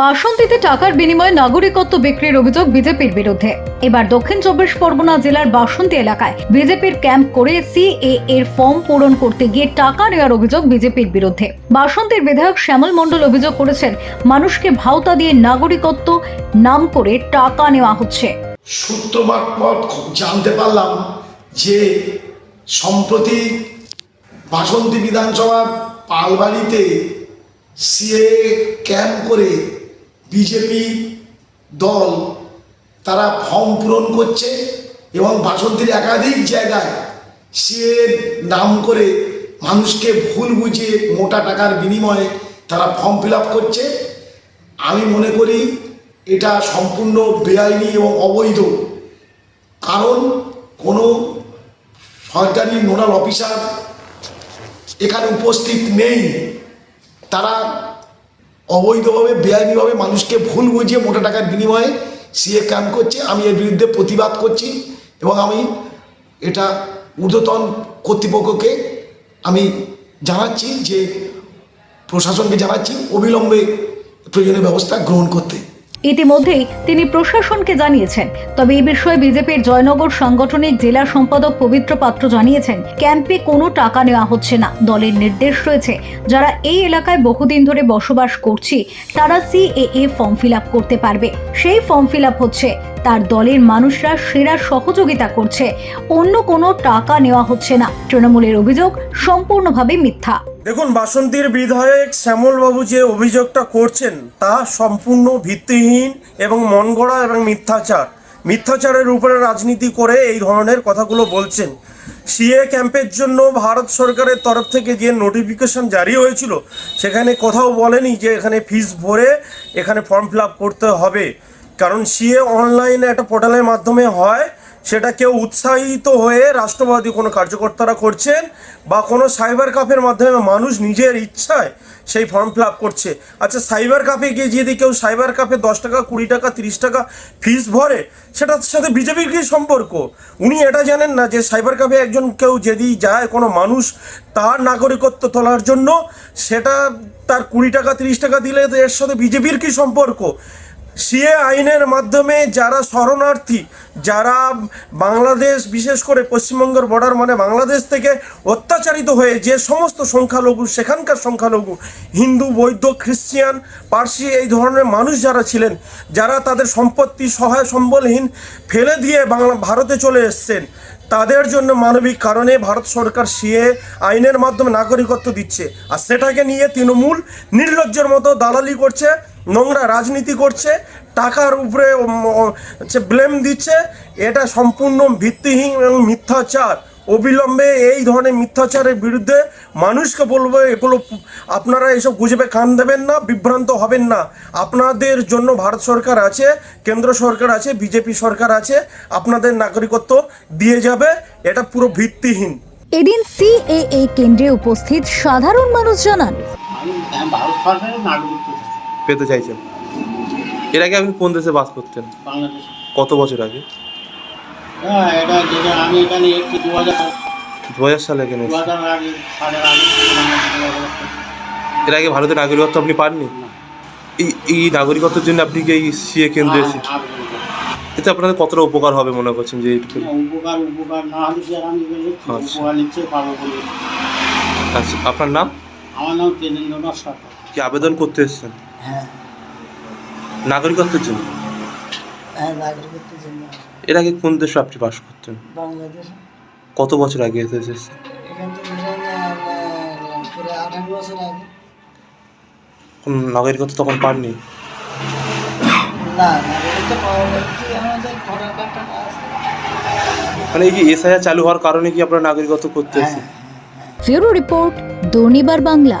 বাসন্তীতে টাকার বিনিময়ে নাগরিকত্ব বিক্রির অভিযোগ বিজেপির বিরুদ্ধে। এবার দক্ষিণ চব্বিশ পরগনা জেলার বাসন্তী এলাকায় বিজেপির ক্যাম্প করে সিএ এর ফর্ম পূরণ করতে গিয়ে টাকা নেওয়ার অভিযোগ বিজেপির বিরুদ্ধে। বাসন্তীর বিধায়ক শ্যামল মণ্ডল অভিযোগ করেছেন, মানুষকে ভাওতা দিয়ে নাগরিকত্ব নাম করে টাকা নেওয়া হচ্ছে। সূত্র মারফত জানতে পারলাম যে সম্প্রতি বাসন্তী বিধানসভার পালবাড়িতে সিএ ক্যাম্প করে বিজেপি দল তারা ফর্ম পূরণ করছে এবং বাসন্তীর একাধিক জায়গায় সিএ নাম করে মানুষকে ভুল বুঝিয়ে মোটা টাকার বিনিময়ে তারা ফর্ম ফিল করছে। আমি মনে করি এটা সম্পূর্ণ বেআইনি এবং অবৈধ। কারণ কোনো সরকারি নোডাল অফিসার এখানে উপস্থিত নেই। তারা অবৈধভাবে, বেআইনিভাবে মানুষকে ভুল বুঝিয়ে মোটা টাকার বিনিময়ে সিএ ক্যাম্প করছে। আমি এর বিরুদ্ধে প্রতিবাদ করছি এবং আমি এটা ঊর্ধ্বতন কর্তৃপক্ষকে আমি জানাচ্ছি যে প্রশাসনকে জানাচ্ছি অবিলম্বে প্রয়োজনীয় ব্যবস্থা গ্রহণ করতে। ইতিমধ্যেই তিনি প্রশাসনকে জানিয়েছেন। তবে এই বিষয়ে বিজেপির জয়নগর সাংগঠনিক জেলা সম্পাদক পবিত্র পাত্র জানিয়েছেন, ক্যাম্পে কোনো টাকা নেওয়া হচ্ছে না। দলের নির্দেশ রয়েছে, যারা এই এলাকায় বহুদিন ধরে বসবাস করছি, তারা সিএএ ফর্ম ফিল আপ করতে পারবে। সেই ফর্ম ফিল আপ হচ্ছে, তার দলের মানুষরা সেরা সহযোগিতা করছে, অন্য কোনো টাকা নেওয়া হচ্ছে না। তৃণমূলের অভিযোগ সম্পূর্ণভাবে মিথ্যা। দেখুন, বাসন্তীর বিধায়ক শ্যামলবাবু যে অভিযোগটা করছেন, তা সম্পূর্ণ ভিত্তিহীন এবং মনগড়া এবং মিথ্যাচার। মিথ্যাচারের উপরে রাজনীতি করে এই ধরনের কথাগুলো বলছেন। সিএ ক্যাম্পের জন্য ভারত সরকারের তরফ থেকে যে নোটিফিকেশন জারি হয়েছিল, সেখানে কোথাও বলেনি যে এখানে ফিস ভরে এখানে ফর্ম ফিল করতে হবে। কারণ সিএ অনলাইনে একটা পোর্টালের মাধ্যমে হয় সেটা কেউ উৎসাহিত হয়ে রাষ্ট্রবাদী কোনো কার্যকর্তারা করছেন বা কোনো সাইবার কাফের মাধ্যমে মানুষ নিজের ইচ্ছায় সেই ফর্ম ফিল আপ করছে। আচ্ছা সাইবার কাফে গিয়ে যদি কেউ সাইবার কাফে দশ টাকা, কুড়ি টাকা, তিরিশ টাকা ফিস ভরে, সেটার সাথে বিজেপির কী সম্পর্ক? উনি এটা জানেন না যে সাইবার কাফে একজন কেউ যদি যায় কোনো মানুষ তার নাগরিকত্ব তোলার জন্য, সেটা তার কুড়ি টাকা, তিরিশ টাকা দিলে এর সাথে বিজেপির কী সম্পর্ক? সিএ আইনের মাধ্যমে যারা শরণার্থী, যারা বাংলাদেশ, বিশেষ করে পশ্চিমবঙ্গের বর্ডার মানে বাংলাদেশ থেকে অত্যাচারিত হয়ে যে সমস্ত সংখ্যালঘু, সেখানকার সংখ্যালঘু, হিন্দু, বৌদ্ধ খ্রিস্টিয়ান পার্সি এই ধরনের মানুষ যারা ছিলেন, যারা তাদের সম্পত্তি সহায় সম্বলহীন ফেলে দিয়ে বাংলা ভারতে চলে এসছেন, তাদের জন্য মানবিক কারণে ভারত সরকার সিএ আইনের মাধ্যমে নাগরিকত্ব দিচ্ছে। আর সেটাকে নিয়ে তৃণমূল নির্লজ্জের মতো দালালি করছে নোংরা রাজনীতি করছে টাকার উপরে হচ্ছে ব্লেম দিচ্ছে এটা সম্পূর্ণ ভিত্তিহীন এবং মিথ্যাচার। অবিলম্বে এই ধরনের মিথ্যাচারের বিরুদ্ধে মানুষকে বলব এগুলো আপনারা এসব গুজবে কান দেবেন না বিভ্রান্ত হবেন না। আপনাদের জন্য ভারত সরকার আছে কেন্দ্র সরকার আছে বিজেপি সরকার আছে আপনাদের নাগরিকত্ব দিয়ে যাবে এটা পুরো ভিত্তিহীন। এদিন সিএএ কেন্দ্রে উপস্থিত সাধারণ মানুষ জানান। আমি আমি ভারত সরকারের নাগরিকত্ব। পেতে চাইছেন? এর আগে আপনি কোন দেশে বাস করতেন? বাংলাদেশে। কত বছর আগে? হ্যাঁ এটা যেটা আমি এখানে একটু দু হাজার দু হাজার সালে এখানে দু হাজার আগে সালের আগে থেকে বাংলাদেশে বসবাস করছি। এর আগে ভারতের নাগরিকত্ব আপনি পাননি? এই এই নাগরিকত্বের জন্য আপনি কি এই সিএ কেন্দ্রে এসে আ- আবেদন করছি। এতে আপনাদের কতটা উপকার হবে মনে করছেন যে উপকার উপকার না হলে কি আর আমি আচ্ছা। উপকার নিচ্ছে পাবো বলে। আচ্ছা আপনার নাম? আমার নাম তেজেন্দ্রনাথ সরকার। কি আবেদন করতে এসেছেন? হ্যাঁ। নাগরিকত্বের জন্য? হ্যাঁ নাগরিকত্বের জন্য। এর আগে কোন দেশে আপনি বাস করতেন? বাংলাদেশ। কত বছর আগে এসে এসেছেন এখান থেকে বছর আগে। কোন নাগরিকত্ব তখন পাননি? মানে এই যে এসআইআর চালু হওয়ার কারণে কি আপনারা নাগরিকত্ব করতে এসেছেন ব্যুরো রিপোর্ট দুর্নিবার বাংলা।